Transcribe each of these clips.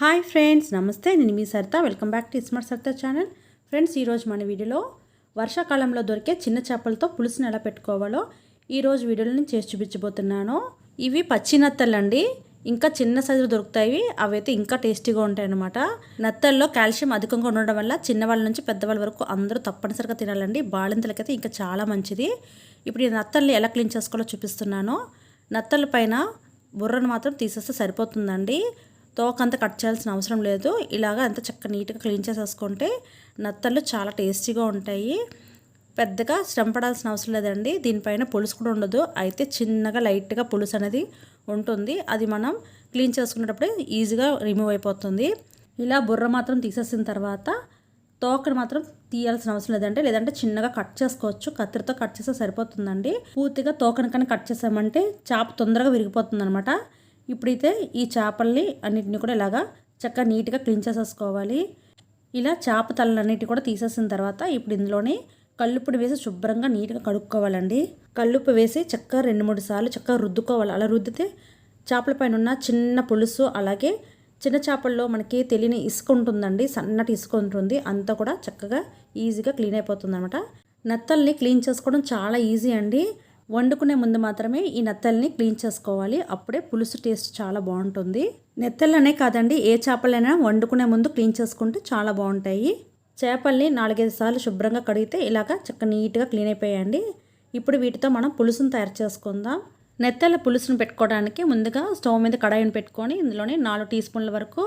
Hi friends నమస్తే. నేను మీ Saritha. Welcome back to iSmart Saritha channel. Friends ఈరోజు మన వీడియోలో వర్షాకాలంలో దొరికే చిన్న చేపలతో పులుసుని ఎలా పెట్టుకోవాలో ఈరోజు వీడియోలో నేను చేసి చూపించబోతున్నాను. ఇవి పచ్చి నత్తలండి. ఇంకా చిన్న సైజులో దొరుకుతాయి. అవైతే ఇంకా టేస్టీగా ఉంటాయి అన్నమాట నత్తల్లో కాల్షియం అధికంగా ఉండడం వల్ల చిన్నవాళ్ళ నుంచి పెద్దవాళ్ళ వరకు అందరూ తప్పనిసరిగా తినాలండి. బాలింతలకైతే ఇంకా చాలా మంచిది. ఇప్పుడు ఈ నత్తల్ని ఎలా క్లీన్ చేసుకోవాలో చూపిస్తున్నాను. నత్తల పైన బుర్రను మాత్రం తీసేస్తే సరిపోతుందండి. తోకంతా కట్ చేయాల్సిన అవసరం లేదు. ఇలాగ అంత చక్క నీట్గా క్లీన్ చేసేసుకుంటే నత్తలు చాలా టేస్టీగా ఉంటాయి. పెద్దగా శ్రమ పడాల్సిన అవసరం లేదండి. దీనిపైన పులుసు కూడా ఉండదు. అయితే చిన్నగా లైట్గా పులుసు అనేది ఉంటుంది. అది మనం క్లీన్ చేసుకునేటప్పుడే ఈజీగా రిమూవ్ అయిపోతుంది. ఇలా బుర్ర మాత్రం తీసేసిన తర్వాత తోకను మాత్రం తీయాల్సిన అవసరం లేదంటే లేదంటే చిన్నగా కట్ చేసుకోవచ్చు. కత్తిరితో కట్ చేస్తే సరిపోతుందండి. పూర్తిగా తోకను కానీ కట్ చేసామంటే చేప తొందరగా విరిగిపోతుంది అనమాట ఇప్పుడైతే ఈ చేపల్ని అన్నిటిని కూడా ఇలాగా చక్కగా నీట్గా క్లీన్ చేసేసుకోవాలి. ఇలా చేప తలన్నిటి కూడా తీసేసిన తర్వాత ఇప్పుడు ఇందులోనే కల్లుప్పుని వేసి శుభ్రంగా నీట్గా కడుక్కోవాలండి. కల్లుప్పు వేసి చక్కగా రెండు మూడు సార్లు చక్కగా రుద్దుకోవాలి. అలా రుద్దితే చేపల పైన ఉన్న చిన్న పులుసు అలాగే చిన్న చేపల్లో మనకి తెలియని ఇసుక ఉంటుందండి. సన్నటి ఇసుక ఉంటుంది. అంతా కూడా చక్కగా ఈజీగా క్లీన్ అయిపోతుంది అనమాట నత్తల్ని క్లీన్ చేసుకోవడం చాలా ఈజీ అండి. వండుకునే ముందు మాత్రమే ఈ నెత్తల్ని క్లీన్ చేసుకోవాలి. అప్పుడే పులుసు టేస్ట్ చాలా బాగుంటుంది. నెత్తళ్ళనే కాదండి ఏ చేపలైనా వండుకునే ముందు క్లీన్ చేసుకుంటే చాలా బాగుంటాయి. చేపల్ని నాలుగైదు సార్లు శుభ్రంగా కడిగితే ఇలాగ చక్క నీట్గా క్లీన్ అయిపోయాయండి. ఇప్పుడు వీటితో మనం పులుసును తయారు చేసుకుందాం. నెత్తల పులుసును పెట్టుకోవడానికి ముందుగా స్టవ్ మీద కడాయిని పెట్టుకొని ఇందులోనే నాలుగు టీ స్పూన్ల వరకు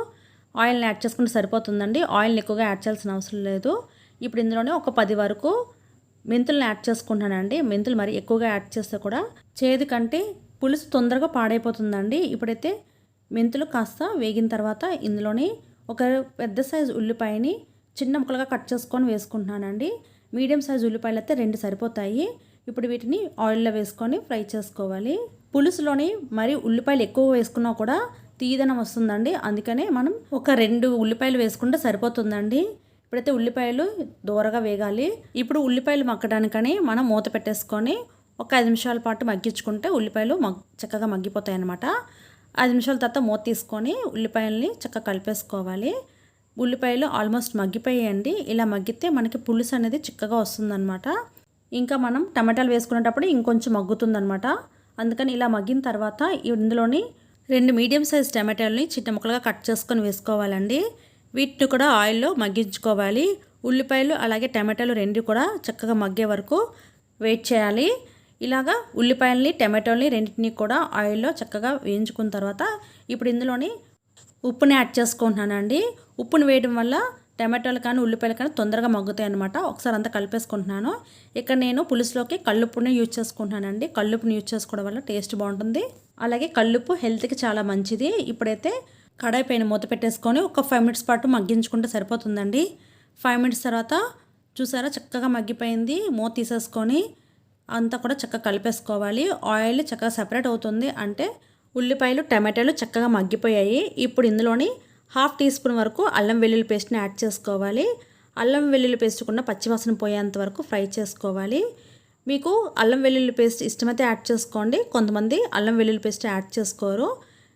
ఆయిల్ని యాడ్ చేసుకుంటే సరిపోతుందండి. ఆయిల్ని ఎక్కువగా యాడ్ చేయాల్సిన అవసరం లేదు. ఇప్పుడు ఇందులోనే ఒక పది వరకు మెంతులను యాడ్ చేసుకుంటానండి. మెంతులు మరి ఎక్కువగా యాడ్ చేస్తే కూడా చేదు కంటే పులుసు తొందరగా పాడైపోతుందండి. ఇప్పుడైతే మెంతులు కాస్త వేగిన తర్వాత ఇందులోని ఒక పెద్ద సైజు ఉల్లిపాయని చిన్న ముక్కలుగా కట్ చేసుకొని వేసుకుంటున్నానండి. మీడియం సైజు ఉల్లిపాయలు అయితే రెండు సరిపోతాయి. ఇప్పుడు వీటిని ఆయిల్లో వేసుకొని ఫ్రై చేసుకోవాలి. పులుసులోని మరి ఉల్లిపాయలు ఎక్కువ వేసుకున్నా కూడా తీదనం వస్తుందండి. అందుకనే మనం ఒక రెండు ఉల్లిపాయలు వేసుకుంటే సరిపోతుందండి. ఇప్పుడైతే ఉల్లిపాయలు దూరగా వేగాలి. ఇప్పుడు ఉల్లిపాయలు మగ్గడానికని మనం మూత పెట్టేసుకొని ఒక ఐదు నిమిషాల పాటు మగ్గించుకుంటే ఉల్లిపాయలు మగ్ చక్కగా మగ్గిపోతాయి అన్నమాట ఐదు నిమిషాల తర్వాత మూత తీసుకొని ఉల్లిపాయల్ని చక్కగా కలిపేసుకోవాలి. ఉల్లిపాయలు ఆల్మోస్ట్ మగ్గిపోయాయండి. ఇలా మగ్గితే మనకి పులుసు అనేది చిక్కగా వస్తుందన్నమాట. ఇంకా మనం టమాటాలు వేసుకునేటప్పుడు ఇంకొంచెం మగ్గుతుందన్నమాట. అందుకని ఇలా మగ్గిన తర్వాత ఇందులోని రెండు మీడియం సైజ్ టమాటాలని చిన్న ముక్కలుగా కట్ చేసుకొని వేసుకోవాలండి. వీటిని కూడా ఆయిల్లో మగ్గించుకోవాలి. ఉల్లిపాయలు అలాగే టమాటాలు రెండు కూడా చక్కగా మగ్గే వరకు వెయిట్ చేయాలి. ఇలాగా ఉల్లిపాయలని టమాటోల్ని రెండింటిని కూడా ఆయిల్లో చక్కగా వేయించుకున్న తర్వాత ఇప్పుడు ఇందులోని ఉప్పుని యాడ్ చేసుకుంటున్నానండి. ఉప్పుని వేయడం వల్ల టమాటోలు కానీ ఉల్లిపాయలు కానీ తొందరగా మగ్గుతాయి అనమాట ఒకసారి అంతా కలిపేసుకుంటున్నాను. ఇక్కడ నేను పులుసులోకి కల్లుప్పుని యూజ్ చేసుకుంటున్నానండి. కళ్ళుప్పుని యూజ్ చేసుకోవడం వల్ల టేస్ట్ బాగుంటుంది. అలాగే కల్లుప్పు హెల్త్కి చాలా మంచిది. ఇప్పుడైతే కడాయి పైన మూత పెట్టేసుకొని ఒక ఫైవ్ మినిట్స్ పాటు మగ్గించుకుంటే సరిపోతుందండి. ఫైవ్ మినిట్స్ తర్వాత చూసారా చక్కగా మగ్గిపోయింది. మూత తీసేసుకొని అంతా కూడా చక్కగా కలిపేసుకోవాలి. ఆయిల్ చక్కగా సెపరేట్ అవుతుంది. అంటే ఉల్లిపాయలు టమాటాలు చక్కగా మగ్గిపోయాయి. ఇప్పుడు ఇందులోని హాఫ్ టీ స్పూన్ వరకు అల్లం వెల్లుల్లి పేస్ట్ని యాడ్ చేసుకోవాలి. అల్లం వెల్లుల్లి పేస్ట్ కూడా పచ్చివాసన పోయేంత వరకు ఫ్రై చేసుకోవాలి. మీకు అల్లం వెల్లుల్లి పేస్ట్ ఇష్టమైతే యాడ్ చేసుకోండి. కొంతమంది అల్లం వెల్లుల్లి పేస్ట్ యాడ్ చేసుకోరు.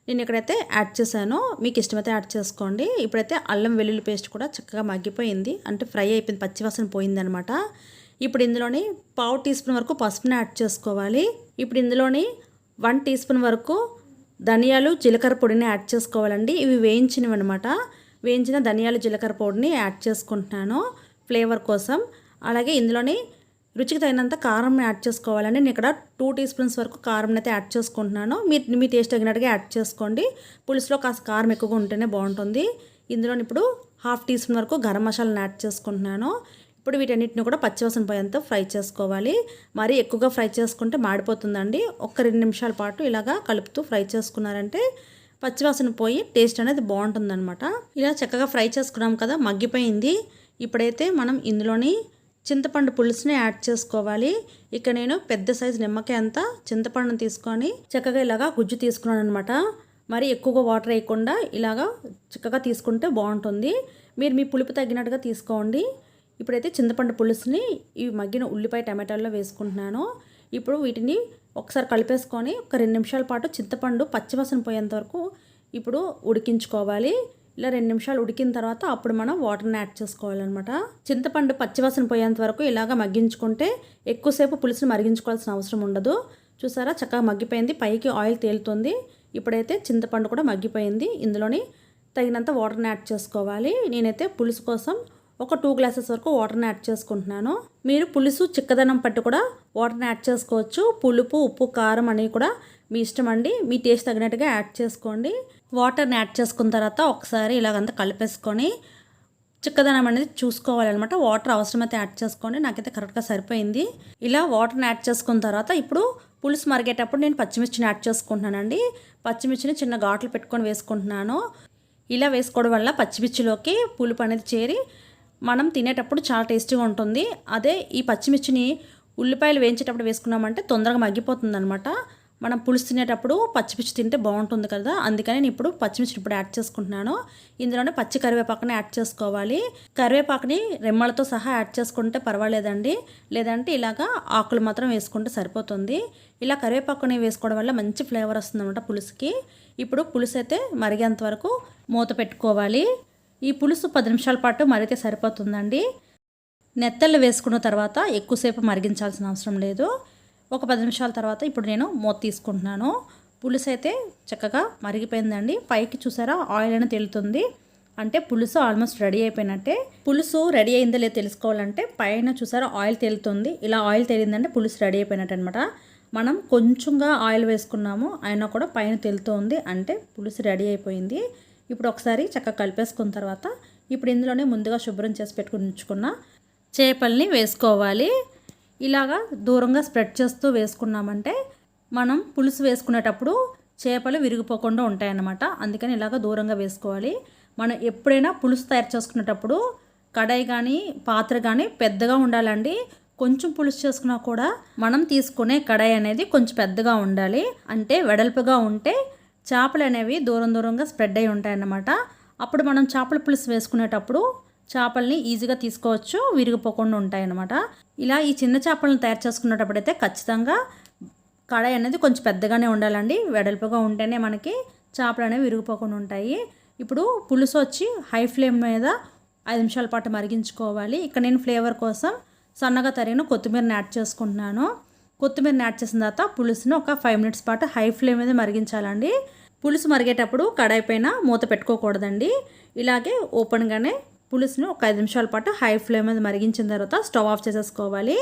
నేను ఇక్కడైతే యాడ్ చేశాను. మీకు ఇష్టమైతే యాడ్ చేసుకోండి. ఇప్పుడైతే అల్లం వెల్లుల్లి పేస్ట్ కూడా చక్కగా మగ్గిపోయింది. అంటే ఫ్రై అయిపోయింది పచ్చివాసన పోయిందనమాట ఇప్పుడు ఇందులోని పావు టీ స్పూన్ వరకు పసుపుని యాడ్ చేసుకోవాలి. ఇప్పుడు ఇందులోని వన్ టీ స్పూన్ వరకు ధనియాలు జీలకర్ర పొడిని యాడ్ చేసుకోవాలండి. ఇవి వేయించినవి అనమాట వేయించిన ధనియాలు జీలకర్ర పొడిని యాడ్ చేసుకుంటున్నాను ఫ్లేవర్ కోసం. అలాగే ఇందులోని రుచికి తగినంత కారం యాడ్ చేసుకోవాలండి. నేను ఇక్కడ టూ టీ స్పూన్స్ వరకు కారం అయితే యాడ్ చేసుకుంటున్నాను. మీ మీ టేస్ట్ తగినట్టుగా యాడ్ చేసుకోండి. పులుసులో కాస్త కారం ఎక్కువగా ఉంటేనే బాగుంటుంది. ఇందులో ఇప్పుడు హాఫ్ టీ స్పూన్ వరకు గరం మసాలాను యాడ్ చేసుకుంటున్నాను. ఇప్పుడు వీటన్నిటిని కూడా పచ్చివాసన పోయేంత ఫ్రై చేసుకోవాలి. మరీ ఎక్కువగా ఫ్రై చేసుకుంటే మాడిపోతుందండి. ఒక్క రెండు నిమిషాల పాటు ఇలాగా కలుపుతూ ఫ్రై చేసుకున్నారంటే పచ్చివాసన పోయి టేస్ట్ అనేది బాగుంటుందన్నమాట. ఇలా చక్కగా ఫ్రై చేసుకున్నాం కదా మగ్గిపోయింది. ఇప్పుడైతే మనం ఇందులోని చింతపండు పులుసుని యాడ్ చేసుకోవాలి. ఇక నేను పెద్ద సైజు నిమ్మకాయ అంతా చింతపండుని తీసుకొని చక్కగా ఇలాగా గుజ్జు తీసుకున్నాను అనమాట మరి ఎక్కువగా వాటర్ వేయకుండా ఇలాగా చక్కగా తీసుకుంటే బాగుంటుంది. మీరు మీ పులుపు తగ్గినట్టుగా తీసుకోండి. ఇప్పుడైతే చింతపండు పులుసుని ఈ మగ్గిన ఉల్లిపాయ టమాటాల్లో వేసుకుంటున్నాను. ఇప్పుడు వీటిని ఒకసారి కలిపేసుకొని ఒక రెండు నిమిషాల పాటు చింతపండు పచ్చివాసన పోయేంత వరకు ఇప్పుడు ఉడికించుకోవాలి. ఇలా రెండు నిమిషాలు ఉడికిన తర్వాత అప్పుడు మనం వాటర్ని యాడ్ చేసుకోవాలన్నమాట. చింతపండు పచ్చివాసన పోయేంత వరకు ఇలాగ మగ్గించుకుంటే ఎక్కువసేపు పులుసుని మరిగించుకోవాల్సిన అవసరం ఉండదు. చూసారా? చక్కగా మగ్గిపోయింది. పైకి ఆయిల్ తేలుతుంది. ఇప్పుడైతే చింతపండు కూడా మగ్గిపోయింది. ఇందులోని తగినంత వాటర్ని యాడ్ చేసుకోవాలి. నేనైతే పులుసు కోసం ఒక టూ గ్లాసెస్ వరకు వాటర్ని యాడ్ చేసుకుంటున్నాను. మీరు పులుసు చిక్కదనం పట్టి కూడా వాటర్ని యాడ్ చేసుకోవచ్చు. పులుపు ఉప్పు కారం అనేవి కూడా మీ ఇష్టం అండి. మీ టేస్ట్ తగినట్టుగా యాడ్ చేసుకోండి. వాటర్ని యాడ్ చేసుకున్న తర్వాత ఒకసారి ఇలాగంతా కలిపేసుకొని చిక్కదనం అనేది చూసుకోవాలన్నమాట. వాటర్ అవసరమైతే యాడ్ చేసుకోండి. నాకైతే కరెక్ట్గా సరిపోయింది. ఇలా వాటర్ని యాడ్ చేసుకున్న తర్వాత ఇప్పుడు పులుసు మరిగేటప్పుడు నేను పచ్చిమిర్చిని యాడ్ చేసుకుంటున్నానండి. పచ్చిమిర్చిని చిన్న ఘాట్లు పెట్టుకొని వేసుకుంటున్నాను. ఇలా వేసుకోవడం వల్ల పచ్చిమిర్చిలోకి పులుపు అనేది చేరి మనం తినేటప్పుడు చాలా టేస్టీగా ఉంటుంది. అదే ఈ పచ్చిమిర్చిని ఉల్లిపాయలు వేయించేటప్పుడు వేసుకున్నామంటే తొందరగా మగ్గిపోతుంది అనమాట మనం పులుసు తినేటప్పుడు పచ్చిమిర్చి తింటే బాగుంటుంది కదా. అందుకని నేను ఇప్పుడు పచ్చిమిర్చి ఇప్పుడు యాడ్ చేసుకుంటున్నాను. ఇందులోనే పచ్చి కరివేపాకుని యాడ్ చేసుకోవాలి. కరివేపాకుని రెమ్మలతో సహా యాడ్ చేసుకుంటే పర్వాలేదండి. లేదంటే ఇలాగా ఆకులు మాత్రం వేసుకుంటే సరిపోతుంది. ఇలా కరివేపాకుని వేసుకోవడం వల్ల మంచి ఫ్లేవర్ వస్తుంది అనమాట పులుసుకి. ఇప్పుడు పులుసు అయితే మరిగేంత వరకు మూత పెట్టుకోవాలి. ఈ పులుసు పది నిమిషాల పాటు మరిగితే సరిపోతుందండి. నెత్తళ్ళు వేసుకున్న తర్వాత ఎక్కువసేపు మరిగించాల్సిన అవసరం లేదు. ఒక పది నిమిషాల తర్వాత ఇప్పుడు నేను మూత తీసుకుంటున్నాను. పులుసు అయితే చక్కగా మరిగిపోయిందండి. పైకి చూసారా ఆయిల్ అనేది తెలుతుంది. అంటే పులుసు ఆల్మోస్ట్ రెడీ అయిపోయినట్టే. పులుసు రెడీ అయిందో లేదో తెలుసుకోవాలంటే పైన చూసారా ఆయిల్ తేలుతుంది. ఇలా ఆయిల్ తేలిందంటే పులుసు రెడీ అయిపోయినట్టు అనమాట మనం కొంచెంగా ఆయిల్ వేసుకున్నాము అయినా కూడా పైన తెలుతుంది. అంటే పులుసు రెడీ అయిపోయింది. ఇప్పుడు ఒకసారి చక్కగా కలిపేసుకున్న తర్వాత ఇప్పుడు ఇందులోనే ముందుగా శుభ్రం చేసి పెట్టుకుని ఉంచుకున్న చేపల్ని వేసుకోవాలి. ఇలాగా దూరంగా స్ప్రెడ్ చేస్తూ వేసుకున్నామంటే మనం పులుసు వేసుకునేటప్పుడు చేపలు విరిగిపోకుండా ఉంటాయన్నమాట. అందుకని ఇలాగ దూరంగా వేసుకోవాలి. మనం ఎప్పుడైనా పులుసు తయారు చేసుకునేటప్పుడు కడాయి కానీ పాత్ర కానీ పెద్దగా ఉండాలండి. కొంచెం పులుసు చేసుకున్నా కూడా మనం తీసుకునే కడాయి అనేది కొంచెం పెద్దగా ఉండాలి. అంటే వెడల్పుగా ఉంటే చేపలు అనేవి దూరం దూరంగా స్ప్రెడ్ అయి ఉంటాయన్నమాట. అప్పుడు మనం చేపల పులుసు వేసుకునేటప్పుడు చేపల్ని ఈజీగా తీసుకోవచ్చు విరిగిపోకుండా ఉంటాయన్నమాట. ఇలా ఈ చిన్న చేపలను తయారు చేసుకునేటప్పుడు అయితే ఖచ్చితంగా కడాయి అనేది కొంచెం పెద్దగానే ఉండాలండి. వెడల్పుగా ఉంటేనే మనకి చేపలు అనేవి విరిగిపోకుండా ఉంటాయి. ఇప్పుడు పులుసు వచ్చి హై ఫ్లేమ్ మీద ఐదు నిమిషాల పాటు మరిగించుకోవాలి. ఇక్కడ నేను ఫ్లేవర్ కోసం సన్నగా తరిగిన కొత్తిమీరని యాడ్ చేసుకుంటున్నాను. కొత్తిమీరని యాడ్ చేసిన తర్వాత పులుసును ఒక ఫైవ్ మినిట్స్ పాటు హై ఫ్లేమ్ మీద మరిగించాలండి. పులుసు మరిగేటప్పుడు కడాయి పైన మూత పెట్టుకోకూడదండి. ఇలాగే ఓపెన్గానే పులుసును ఒక ఐదు నిమిషాల పాటు హై ఫ్లేమ్ మీద మరిగించిన తర్వాత స్టవ్ ఆఫ్ చేసేసుకోవాలి.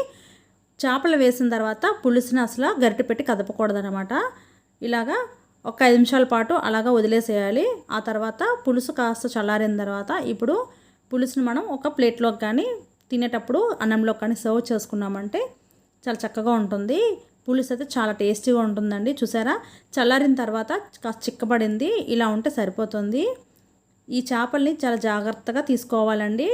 చేపలు వేసిన తర్వాత పులుసుని అసలు గరిటె పెట్టి కదపకూడదనమాట ఇలాగా ఒక ఐదు నిమిషాల పాటు అలాగా వదిలేసేయాలి. ఆ తర్వాత పులుసు కాస్త చల్లారిన తర్వాత ఇప్పుడు పులుసుని మనం ఒక ప్లేట్లోకి కానీ తినేటప్పుడు అన్నంలో కానీ సర్వ్ చేసుకున్నామంటే చాలా చక్కగా ఉంటుంది. పులుసు అయితే చాలా టేస్టీగా ఉంటుందండి. చూసారా? చల్లారిన తర్వాత కాస్త చిక్కబడింది. ఇలా ఉంటే సరిపోతుంది. ఈ చేపల్ని చాలా జాగ్రత్తగా తీసుకోవాలండి.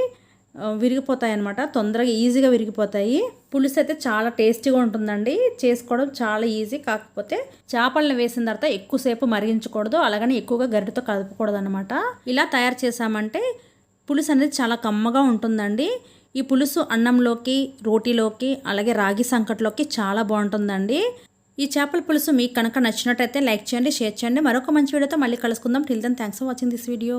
విరిగిపోతాయి అనమాట తొందరగా ఈజీగా విరిగిపోతాయి. పులుసు అయితే చాలా టేస్టీగా ఉంటుందండి. చేసుకోవడం చాలా ఈజీ. కాకపోతే చేపలను వేసిన తర్వాత ఎక్కువసేపు మరిగించకూడదు. అలాగని ఎక్కువగా గరిటతో కదపకూడదు అనమాట ఇలా తయారు చేసామంటే పులుసు అనేది చాలా కమ్మగా ఉంటుందండి. ఈ పులుసు అన్నంలోకి రోటీలోకి అలాగే రాగి సంకట్లోకి చాలా బాగుంటుందండి. ఈ చేపల పులుసు మీకు కనుక నచ్చినట్టయితే లైక్ చేయండి షేర్ చేయండి. మరొక మంచి వీడియోతో మళ్ళీ కలుసుకుందాం. Till then thanks for watching this video